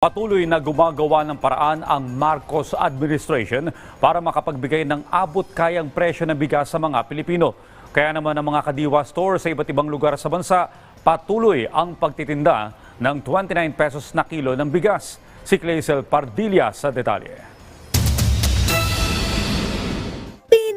Patuloy na gumagawa ng paraan ang Marcos administration para makapagbigay ng abot kayang presyo ng bigas sa mga Pilipino. Kaya naman ang mga kadiwa store sa iba't ibang lugar sa bansa patuloy ang pagtitinda ng 29 pesos na kilo ng bigas. Si Clazel Pardilla sa detalye.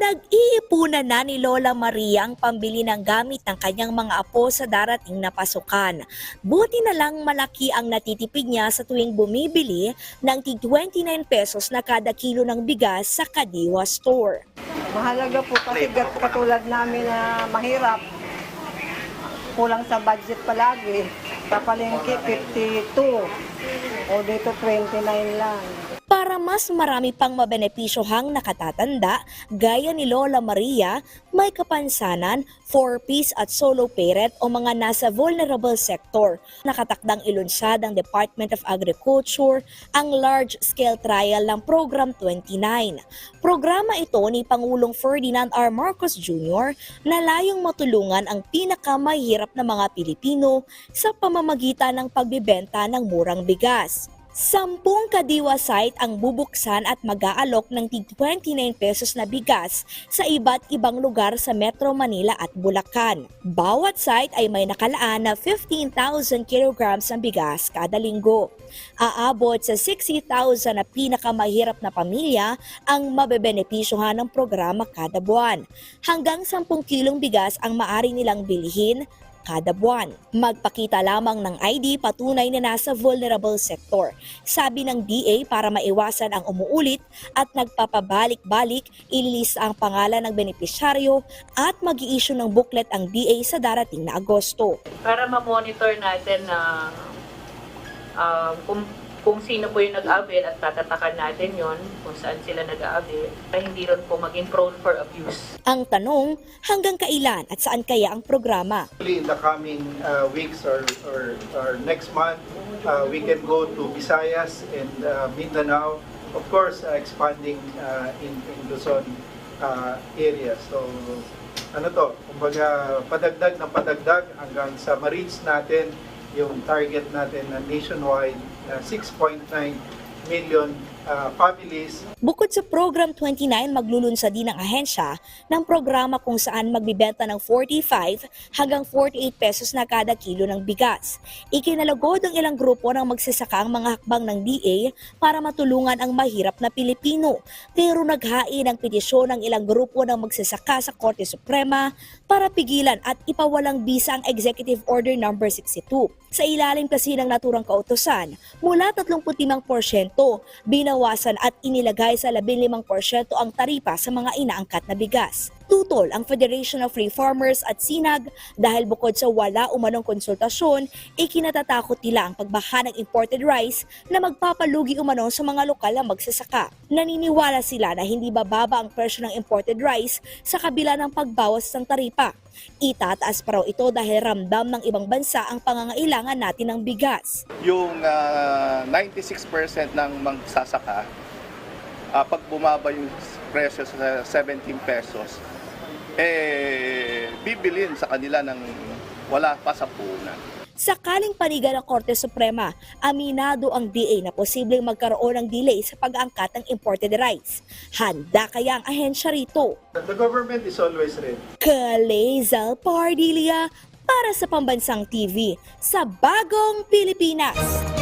Pinag-iipunan na ni Lola Maria ang pambili ng gamit ng kanyang mga apo sa darating na pasukan. Buti na lang malaki ang natitipid niya sa tuwing bumibili ng tig 29 pesos na kada kilo ng bigas sa Kadiwa Store. Mahalaga po kasi katulad namin na mahirap, kulang sa budget palagi. Kapalengke 52 o dito 29 lang. Para mas marami pang mabenepisyohang nakatatanda, gaya ni Lola Maria, may kapansanan, 4-piece at solo parent o mga nasa vulnerable sector. Nakatakdang ilunsad ng Department of Agriculture ang large-scale trial ng Program 29. Programa ito ni Pangulong Ferdinand R. Marcos Jr. na layong matulungan ang pinakamahirap na mga Pilipino sa pamamagitan ng pagbibenta ng murang bigas. Sampung kadiwa site ang bubuksan at mag-aalok ng tig 29 pesos na bigas sa iba't ibang lugar sa Metro Manila at Bulacan. Bawat site ay may nakalaan na 15,000 kilograms ng bigas kada linggo. Aabot sa 60,000 na pinakamahirap na pamilya ang mabebenepisyohan ng programa kada buwan. Hanggang 10 kilong bigas ang maari nilang bilhin kada buwan. Magpakita lamang ng ID patunay na nasa vulnerable sector. Sabi ng DA para maiwasan ang umuulit at nagpapabalik-balik, ililista ang pangalan ng benepisyaryo at mag issue ng booklet ang DA sa darating na Agosto. para ma-monitor natin na ah, kung, kung sino po yung nag-avail at tatatakan natin yon kung saan sila nag-avail para hindi rin po maging prone for abuse. Ang tanong, hanggang kailan at saan kaya ang programa? Hopefully in the coming uh, weeks or, or, or next month, uh, we can go to Visayas and uh, Mindanao. Of course, uh, expanding uh, in, in Luzon uh, area. So, ano to, kumbaga padagdag ng padagdag hanggang sa ma-reach natin yung target natin na nationwide na 6.9 million uh, families Bukod sa Program 29, maglulunsad din ang ahensya ng programa kung saan magbibenta ng 45 hanggang 48 pesos na kada kilo ng bigas. Ikinalagod ng ilang grupo ng magsasaka ang mga hakbang ng DA para matulungan ang mahirap na Pilipino. Pero naghain ng petisyon ng ilang grupo ng magsasaka sa Korte Suprema para pigilan at ipawalang bisa ang Executive Order No. 62. Sa ilalim kasi ng naturang kautosan, mula 35% binawasan at inilagay sa 15% ang taripa sa mga inaangkat na bigas. Tutol ang Federation of Free Farmers at Sinag dahil bukod sa wala umanong konsultasyon, ikinatatakot nila ang pagbaha ng imported rice na magpapalugi umano sa mga lokal na magsasaka. Naniniwala sila na hindi bababa ang presyo ng imported rice sa kabila ng pagbawas ng taripa. Itataas pa raw ito dahil ramdam ng ibang bansa ang pangangailangan natin ng bigas. yung ah, 96% ng magsasaka, ah, pag bumaba yung presyo sa 17 pesos, eh, bibilin sa kanila ng wala pa sa punan. Sakaling panigan ng Korte Suprema, aminado ang DA na posibleng magkaroon ng delay sa pag-angkat ng imported rice. Handa kaya ang ahensya rito? The government is always ready. Kalezal Pardilia para sa Pambansang TV sa Bagong Pilipinas.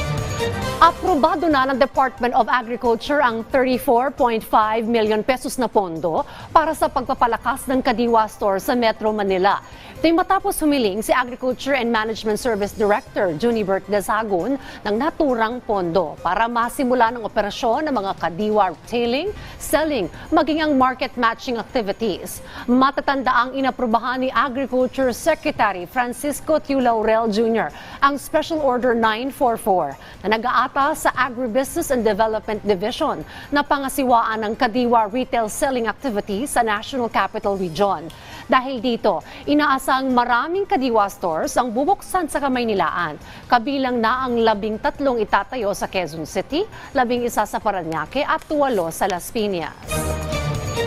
Aprobado na ng Department of Agriculture ang 34.5 million pesos na pondo para sa pagpapalakas ng Kadiwa Store sa Metro Manila. Ito matapos humiling si Agriculture and Management Service Director Junibert Desagun ng naturang pondo para masimula ng operasyon ng mga Kadiwa retailing, selling, maging ang market matching activities. Matatanda ang inaprubahan ni Agriculture Secretary Francisco Tiu Laurel Jr. ang Special Order 944 na nag-aata sa Agribusiness and Development Division na pangasiwaan ng Kadiwa retail selling activities sa National Capital Region. Dahil dito, inaasang maraming Kadiwa stores ang bubuksan sa Kamaynilaan. Kabilang na ang labing tatlong itatayo sa Quezon City, labing isa sa Paranaque at tuwalo sa Las Piñas.